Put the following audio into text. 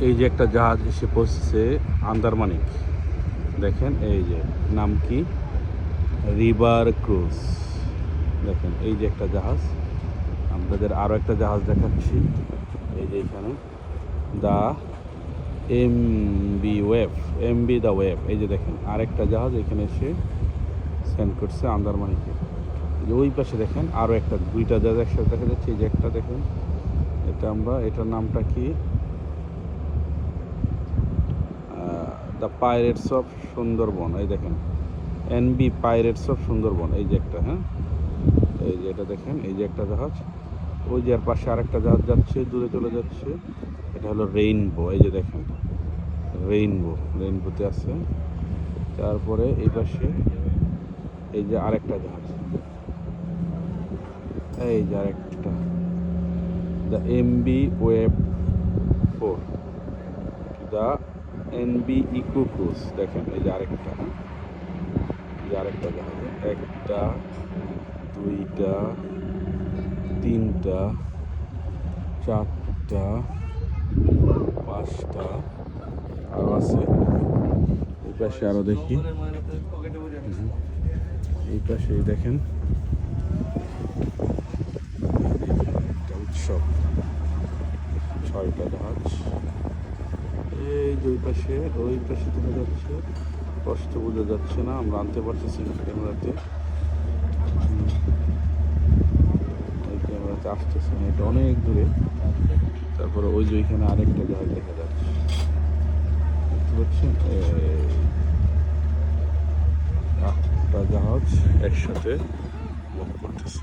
এই যে একটা জাহাজ এসে পৌঁছেছে আন্দারমানিক। দেখেন এই যে, নাম কি? River cruise. দেখেন, এই যে একটা জাহাজ। আপনাদের আরও একটা জাহাজ দেখাচ্ছি। এই যে এখানে। The M B wave M B the wave এই যে দেখেন, আরেকটা জাহাজ এখানে এসে সেন্ড করছে আন্দারমানিকে। যে ওই পাশে দেখেন আরও একটা, দুইটা জাহাজ একসাথে দেখা যাচ্ছে। এই যে একটা দেখেন, এটা আমরা, এটার নামটা কি? দ্য পাইরেটস অফ সুন্দরবন, এই দেখেন। এনবি পাইরেটস অফ সুন্দরবন, এই যে একটা হ্যাঁ? এই যে এটা দেখেন, এই যে একটা জাহাজ। ওই যে আর পাশে আরেকটা জাহাজ যাচ্ছে, দূরে চলে যাচ্ছে। এটা হলো রেইনবো, এই যে দেখেন। রেইনবো, রেইনবোতে আছে। তারপরে এই পাশে এই যে আরেকটা জাহাজ। এই যে আরেকটা। The M B wave four the NB eco cruise দেখেন, এই যে আরেকটা হ্যাঁ? এই যে আরেকটা জাহাজ একটা, দুইটা, তিনটা, চারটা, পাঁচটা আরও আছে। এই পাশে আরও দেখি। এই পাশে দেখেন। উৎসব। ছয়টা জাহাজ যে ওই পাশে ওই পাশে দেখা যাচ্ছে, স্পষ্ট বোঝা যাচ্ছে না, আমরা আনতে পারতেছি না ক্যামেরাতে। ওই ক্যামেরাতে আসতেছে না, এটা অনেক দূরে। তারপরে ওই যে ওইখানে আরেকটা জাহাজ দেখা যাচ্ছে। দেখতে পাচ্ছেন? আটটা জাহাজ একসাথে মুভ করতেছে।